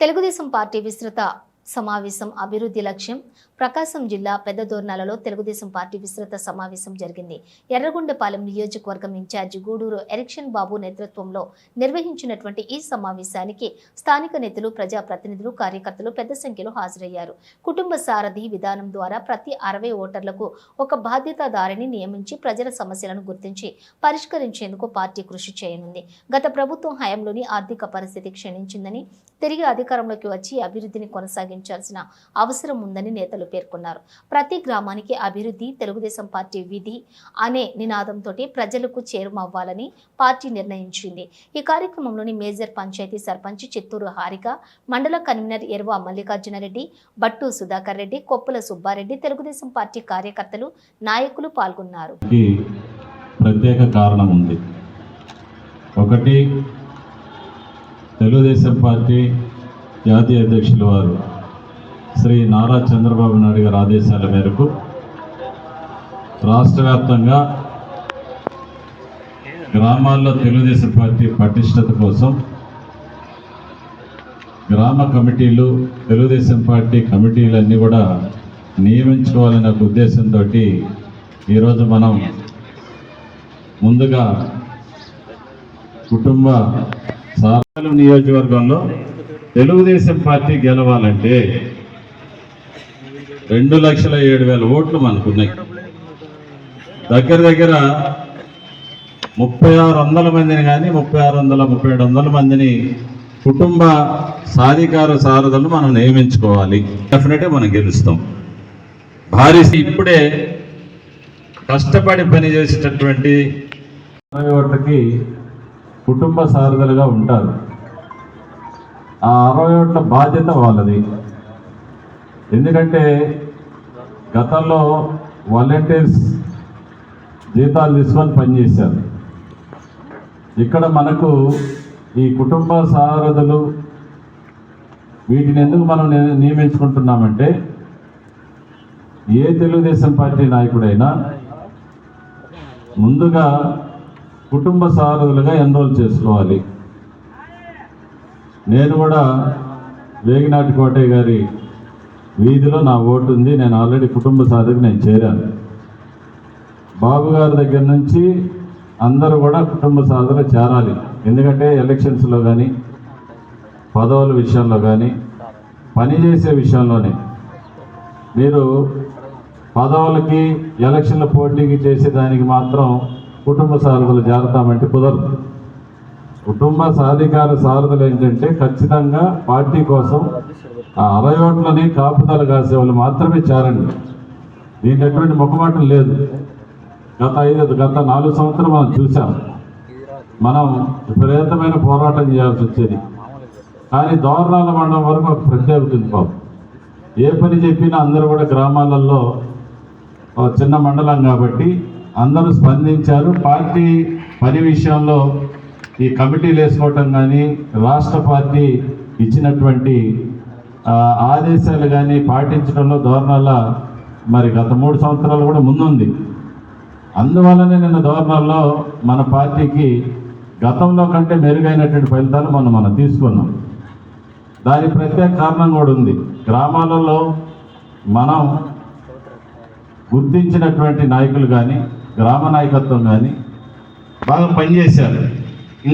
Telugu Desam party విస్తృత సమావేశం అభివృద్ధి లక్ష్యం. ప్రకాశం జిల్లా పెద్దదోర్నాలలో తెలుగుదేశం పార్టీ విస్తృత సమావేశం జరిగింది. ఎర్రగొండపాలెం నియోజకవర్గం ఇన్ఛార్జి గూడూరు ఎరిక్షన్ బాబు నేతృత్వంలో నిర్వహించినటువంటి ఈ సమావేశానికి స్థానిక నేతలు ప్రజాప్రతినిధులు కార్యకర్తలు పెద్ద సంఖ్యలో హాజరయ్యారు. కుటుంబ సారథి విధానం ద్వారా ప్రతి అరవై ఓటర్లకు ఒక బాధ్యతాదారిని నియమించి ప్రజల సమస్యలను గుర్తించి పరిష్కరించేందుకు పార్టీ కృషి చేయనుంది. గత ప్రభుత్వం హయాంలోని ఆర్థిక పరిస్థితి క్షీణించిందని తిరిగి అధికారంలోకి వచ్చి అభివృద్ధిని కొనసాగించాల్సిన అవసరం ఉందని నేతలు పేర్కొన్నారు. ప్రతి గ్రామానికి అభివృద్ధి తెలుగుదేశం పార్టీ విధి అనే నినాదంతో ప్రజలకు చేరుమవ్వాలని పార్టీ నిర్ణయించింది. ఈ కార్యక్రమంలోని major panchayat sarpanch Chittoor Harika mandal convener Erva Mallikarjunareddy Battu Sudhakar Reddy Koppula Subbareddy Telugu Desam party కార్యకర్తలు నాయకులు పాల్గొన్నారు. ప్రత్యేక కారణం ఉంది. ఒకటి తెలుగుదేశం పార్టీ జాతీయ అధ్యక్షుల వారు శ్రీ నారా చంద్రబాబు నాయుడు గారి ఆదేశాల మేరకు రాష్ట్ర వ్యాప్తంగా గ్రామాల్లో తెలుగుదేశం పార్టీ పటిష్టత కోసం గ్రామ కమిటీలు తెలుగుదేశం పార్టీ కమిటీలన్నీ కూడా నియమించుకోవాలనే ఉద్దేశంతో ఈరోజు మనం ముందుగా కుటుంబ సాధారణ నియోజకవర్గంలో తెలుగుదేశం పార్టీ గెలవాలంటే రెండు లక్షల ఏడు వేల ఓట్లు మనకున్నాయి. దగ్గర దగ్గర ముప్పై ఆరు వందల మందిని కానీ ముప్పై ఆరు వందల ముప్పై ఏడు వందల మందిని కుటుంబ సాధికార సారథులు మనం నియమించుకోవాలి. డెఫినెట్గా మనం గెలుస్తాం. భారీ ఇప్పుడే కష్టపడి పనిచేసేటటువంటి అరవై ఓట్లకి కుటుంబ సారథులుగా ఉంటారు. ఆ అరవై ఓట్ల బాధ్యత వాళ్ళది. ఎందుకంటే గతంలో వాలంటీర్స్ జీతాలు తీసుకొని పనిచేశారు. ఇక్కడ మనకు ఈ కుటుంబ సారథులు వీటిని ఎందుకు మనం ని- నియమించుకుంటున్నామంటే ఏ తెలుగుదేశం పార్టీ నాయకుడైనా ముందుగా కుటుంబ సారథులుగా ఎన్రోల్ చేసుకోవాలి. నేను కూడా వేగినాటి కోటయ్య గారి వీధిలో నా ఓటు ఉంది నేను ఆల్రెడీ కుటుంబ సాధకు నేను చేరాను. బాబు గారి దగ్గర నుంచి అందరూ కూడా కుటుంబ సారథులు చేరాలి. ఎందుకంటే ఎలక్షన్స్లో కానీ పదవుల విషయంలో కానీ పనిచేసే విషయంలోనే. మీరు పదవులకి ఎలక్షన్ల పోటీకి చేసేదానికి మాత్రం కుటుంబ సారథులు చేరతామంటే కుదరదు. కుటుంబ సాధికార సారథులు ఏంటంటే ఖచ్చితంగా పార్టీ కోసం ఆ అరవై కాపుదల కాసే వాళ్ళు మాత్రమే చేరండి. దీంట్లో ఎటువంటి మొక్కమాటం లేదు. గత ఐదు గత నాలుగు సంవత్సరం మనం చూసాం మనం విపరీతమైన పోరాటం చేయాల్సి వచ్చేది. కానీ దోరణాల మండలం వరకు ఒక ప్రత్యేకతుంది పాపం ఏ పని చెప్పినా అందరూ కూడా గ్రామాలలో ఒక చిన్న మండలం కాబట్టి అందరూ స్పందించారు. పార్టీ పని విషయంలో ఈ కమిటీలు వేసుకోవటం కానీ రాష్ట్ర పార్టీ ఇచ్చినటువంటి ఆదేశాలు కానీ పాటించడంలో ధోరణాల మరి గత మూడు సంవత్సరాలు కూడా ముందుంది. అందువల్లనే నిన్న ధోరణాల్లో మన పార్టీకి గతంలో కంటే మెరుగైనటువంటి ఫలితాలు మనం మనం తీసుకున్నాం. దాని ప్రత్యేక కారణం కూడా ఉంది. గ్రామాలలో మనం గుర్తించినటువంటి నాయకులు కానీ గ్రామ నాయకత్వం కానీ బాగా పనిచేశారు.